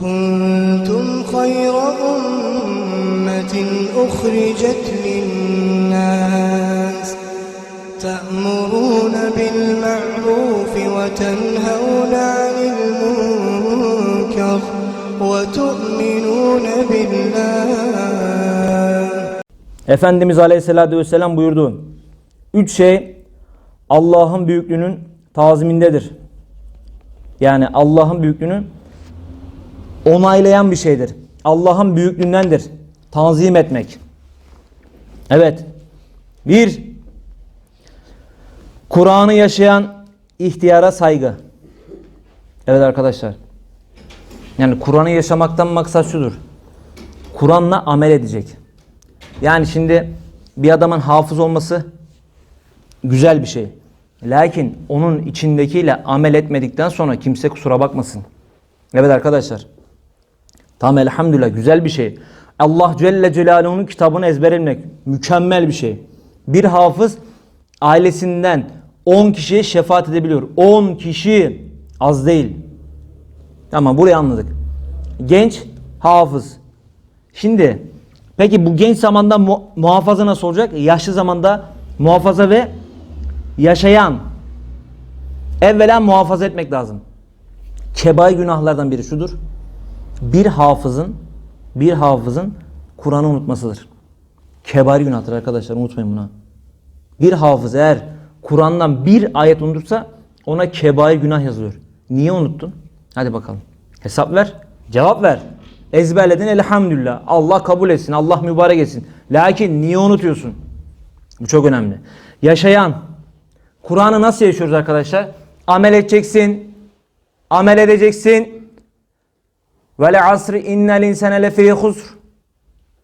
كنتم خير أمة أخرجت للناس تأمرون بالمعروف وتنهون عن المنكر وتؤمنون بالله Efendimiz Aleyhisselatü Vesselam buyurdu. Üç şey Allah'ın büyüklüğünün tazimindedir. Yani Allah'ın büyüklüğünü onaylayan bir şeydir. Allah'ın büyüklüğündendir. Tanzim etmek. Evet. Bir, Kur'an'ı yaşayan ihtiyara saygı. Evet arkadaşlar. Yani Kur'an'ı yaşamaktan maksat şudur. Kur'an'la amel edecek. Yani şimdi bir adamın hafız olması güzel bir şey. Lakin onun içindekiyle amel etmedikten sonra kimse kusura bakmasın. Evet arkadaşlar. Tam elhamdülillah güzel bir şey. Allah Celle Celaluhu'nun kitabını ezberlemek mükemmel bir şey. Bir hafız ailesinden 10 kişiye şefaat edebiliyor. 10 kişi az değil. Tamam burayı anladık. Genç hafız. Şimdi peki bu genç zamanda mu- muhafaza nasıl olacak? Yaşlı zamanda muhafaza ve yaşayan evvela muhafaza etmek lazım. Kebair günahlardan biri şudur. Bir hafızın bir hafızın Kur'an'ı unutmasıdır. Kebair günahtır arkadaşlar unutmayın bunu. Bir hafız eğer Kur'an'dan bir ayet unutursa ona kebair günah yazılıyor. Niye unuttun? Hadi bakalım. Hesap ver. Cevap ver. Ezberledin elhamdülillah. Allah kabul etsin. Allah mübarek etsin. Lakin niye unutuyorsun? Bu çok önemli. Yaşayan. Kur'an'ı nasıl yaşıyoruz arkadaşlar? Amel edeceksin. Amel edeceksin. Ve le asri innel insane lefî husr.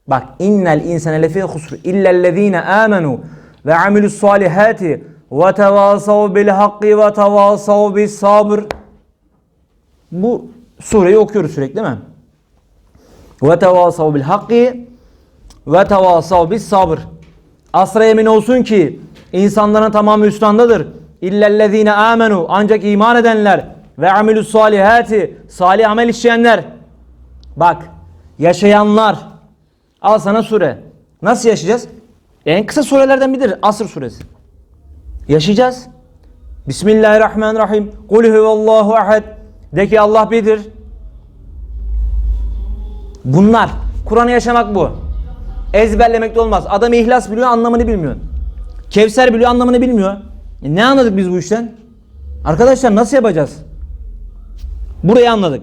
Bak innel insane lefî husr illellezîne âmenû ve amilus salihati ve tevâsav bil hakki ve tevâsav bis sabr. Bu sureyi okuyoruz sürekli değil mi? Ve tevâsav bil hakki ve tevâsav bis sabr. Asra yemin olsun ki insanların tamamı Müslümandadır. İllellezîne âmenû ancak iman edenler ve amilus salihati salih amel işleyenler. Bak yaşayanlar. Al sana sure. Nasıl yaşayacağız? En kısa surelerden biridir. Asr suresi. Yaşayacağız. Bismillahirrahmanirrahim. Kul huvallahu ahad. De ki Allah birdir. Bunlar. Kur'an'ı yaşamak bu. Ezberlemek de olmaz. Adam ihlas biliyor anlamını bilmiyor. Kevser biliyor anlamını bilmiyor. E ne anladık biz bu işten? Arkadaşlar nasıl yapacağız? Burayı anladık.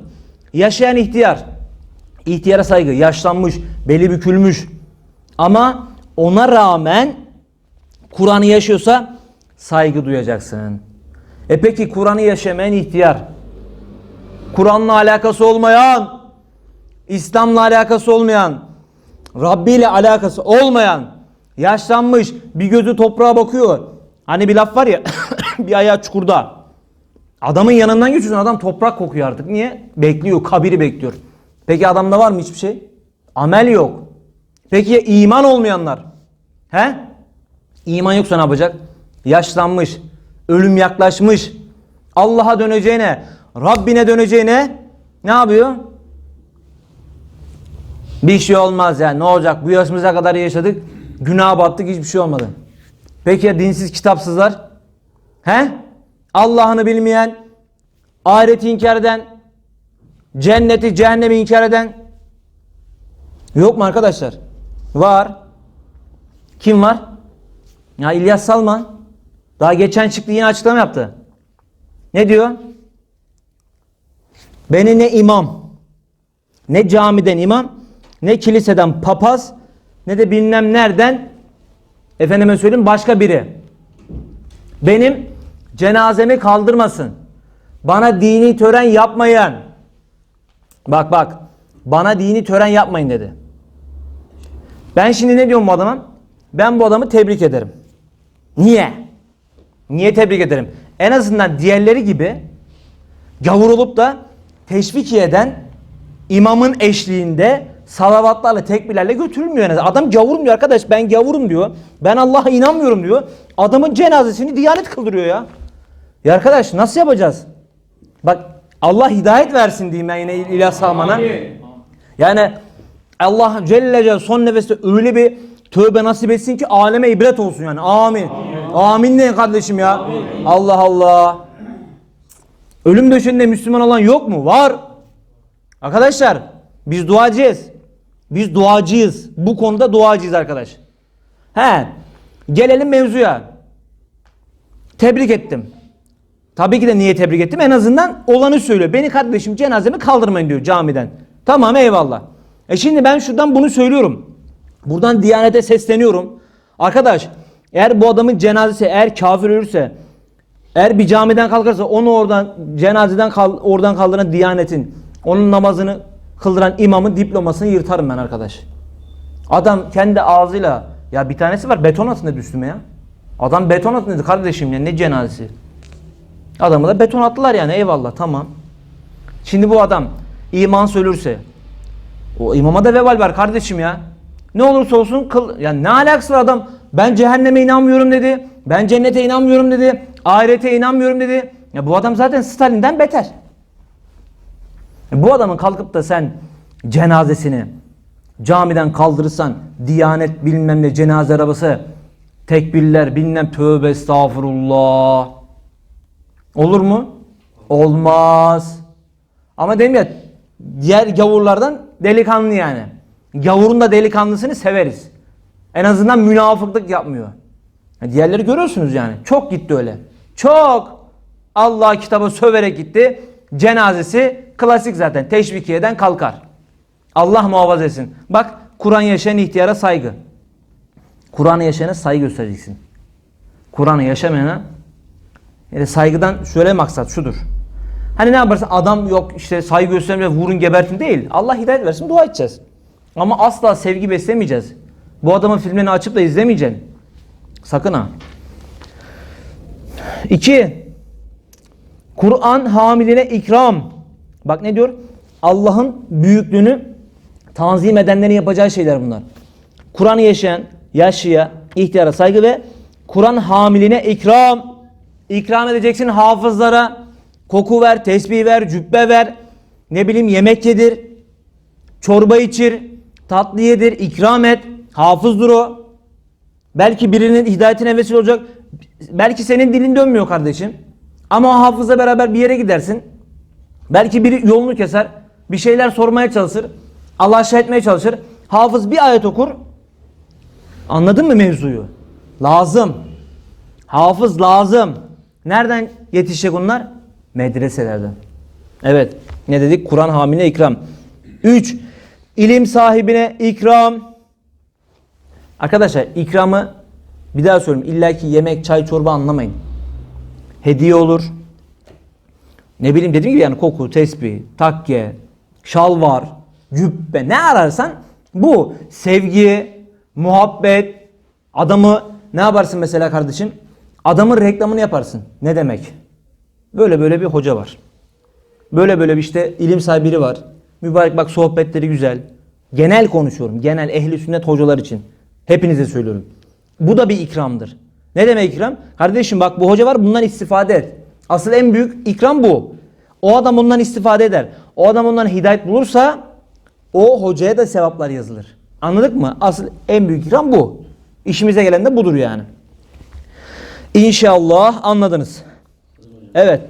Yaşayan ihtiyar. İhtiyara saygı. Yaşlanmış, beli bükülmüş. Ama ona rağmen Kur'an'ı yaşıyorsa saygı duyacaksın. E peki Kur'an'ı yaşamayan ihtiyar. Kur'an'la alakası olmayan, İslam'la alakası olmayan, Rabbi ile alakası olmayan, yaşlanmış, bir gözü toprağa bakıyor. Hani bir laf var ya, bir ayağı çukurda. Adamın yanından geçiyorsun, adam toprak kokuyor artık. Niye? Bekliyor, kabiri bekliyor. Peki adamda var mı hiçbir şey? Amel yok. Peki ya iman olmayanlar? He? İman yoksa ne yapacak? Yaşlanmış, ölüm yaklaşmış, Allah'a döneceğine, Rabbine döneceğine ne yapıyor? Bir şey olmaz ya. Ne olacak? Bu yaşımıza kadar yaşadık. Günaha battık. Hiçbir şey olmadı. Peki ya dinsiz kitapsızlar? He? Allah'ını bilmeyen, ahireti inkar eden, cenneti, cehennemi inkar eden yok mu arkadaşlar? Var. Kim var? Ya İlyas Salman. Daha geçen çıktı yine açıklama yaptı. Ne diyor? Beni ne imam, ne camiden imam, ne kiliseden papaz, ne de bilmem nereden efendime söyleyeyim başka biri. Benim cenazemi kaldırmasın. Bana dini tören yapmayan. Bak bak. Bana dini tören yapmayın dedi. Ben şimdi ne diyorum bu adama? Ben bu adamı tebrik ederim. Niye? Niye tebrik ederim? En azından diğerleri gibi gavur olup da teşvik eden imamın eşliğinde salavatlarla tekbirlerle götürülmüyor. Adam gavur diyor arkadaş ben gavurum diyor. Ben Allah'a inanmıyorum diyor. Adamın cenazesini diyanet kıldırıyor ya. Ya arkadaş nasıl yapacağız? Bak Allah hidayet versin diyeyim ben yine İlyas Salman'a. Yani Allah Celle Celle son nefeste öyle bir tövbe nasip etsin ki aleme ibret olsun yani. Amin. Amin, ne kardeşim ya? Allah Allah. Ölüm döşeğinde Müslüman olan yok mu? Var. Arkadaşlar biz duacıyız. Biz duacıyız. Bu konuda duacıyız arkadaş. He. Gelelim mevzuya. Tebrik ettim. Tabii ki de niye tebrik ettim? En azından olanı söylüyor. Beni kardeşim cenazemi kaldırmayın diyor camiden. Tamam eyvallah. E şimdi ben şuradan bunu söylüyorum. Buradan Diyanet'e sesleniyorum. Arkadaş eğer bu adamın cenazesi eğer kafir ölürse eğer bir camiden kalkarsa onu oradan cenazeden kal, oradan kaldıran Diyanet'in onun namazını kıldıran imamın diplomasını yırtarım ben arkadaş. Adam kendi ağzıyla ya bir tanesi var beton atın dedi üstüme ya. Adam beton atın dedi kardeşim ya ne cenazesi. Adamı da beton attılar yani eyvallah tamam. Şimdi bu adam iman söylürse o imama da vebal var kardeşim ya. Ne olursa olsun kıl ya ne alakası var adam ben cehenneme inanmıyorum dedi. Ben cennete inanmıyorum dedi. Ahirete inanmıyorum dedi. Ya bu adam zaten Stalin'den beter. Bu adamın kalkıp da sen cenazesini camiden kaldırırsan diyanet bilmem ne cenaze arabası tekbirler bilmem tövbe estağfurullah olur mu? Olmaz. Ama dedim ya diğer gavurlardan delikanlı yani. Gavurun da delikanlısını severiz. En azından münafıklık yapmıyor. Ya Diğerleri görüyorsunuz yani. Çok gitti öyle. Çok. Allah kitaba söverek gitti. Cenazesi klasik zaten. Teşvikiyeden kalkar. Allah muhafaza etsin. Bak Kur'an yaşayan ihtiyara saygı. Kur'an'ı yaşayana saygı göstereceksin. Kur'an'ı yaşamayana yani saygıdan şöyle maksat şudur. Hani ne yaparsın adam yok işte saygı göstermeye vurun gebertin değil. Allah hidayet versin dua edeceğiz. Ama asla sevgi beslemeyeceğiz. Bu adamın filmlerini açıp da izlemeyeceksin. Sakın ha. İki. Kur'an hamiline ikram. Bak ne diyor? Allah'ın büyüklüğünü tanzim edenlerin yapacağı şeyler bunlar. Kur'an'ı yaşayan, yaşlıya, ihtiyara saygı ve Kur'an hamiline ikram. İkram edeceksin hafızlara. Koku ver, tesbih ver, cübbe ver. Ne bileyim yemek yedir. Çorba içir. Tatlı yedir, ikram et. Hafızdır o. Belki birinin hidayetine vesile olacak. Belki senin dilin dönmüyor kardeşim. Ama o hafızla beraber bir yere gidersin. Belki biri yolunu keser. Bir şeyler sormaya çalışır. Allah aşağı etmeye çalışır. Hafız bir ayet okur. Anladın mı mevzuyu? Lazım. Hafız lazım. Nereden yetişecek onlar? Medreselerden. Evet. Ne dedik? Kur'an hamile ikram. 3. İlim sahibine ikram. Arkadaşlar ikramı bir daha söyleyeyim. İlla ki yemek, çay, çorba anlamayın. Hediye olur. Ne bileyim dediğim gibi yani koku, tesbih, takke, şalvar, cübbe ne ararsan bu sevgi, muhabbet, adamı ne yaparsın mesela kardeşim? Adamın reklamını yaparsın. Ne demek? Böyle böyle bir hoca var. Böyle böyle bir işte ilim sahibi var. Mübarek bak sohbetleri güzel. Genel konuşuyorum. Genel ehli sünnet hocalar için. Hepinize söylüyorum. Bu da bir ikramdır. Ne demek ikram? Kardeşim bak bu hoca var bundan istifade et. Asıl en büyük ikram bu. O adam ondan istifade eder. O adam ondan hidayet bulursa o hocaya da sevaplar yazılır. Anladık mı? Asıl en büyük ikram bu. İşimize gelen de budur yani. İnşallah anladınız. Evet.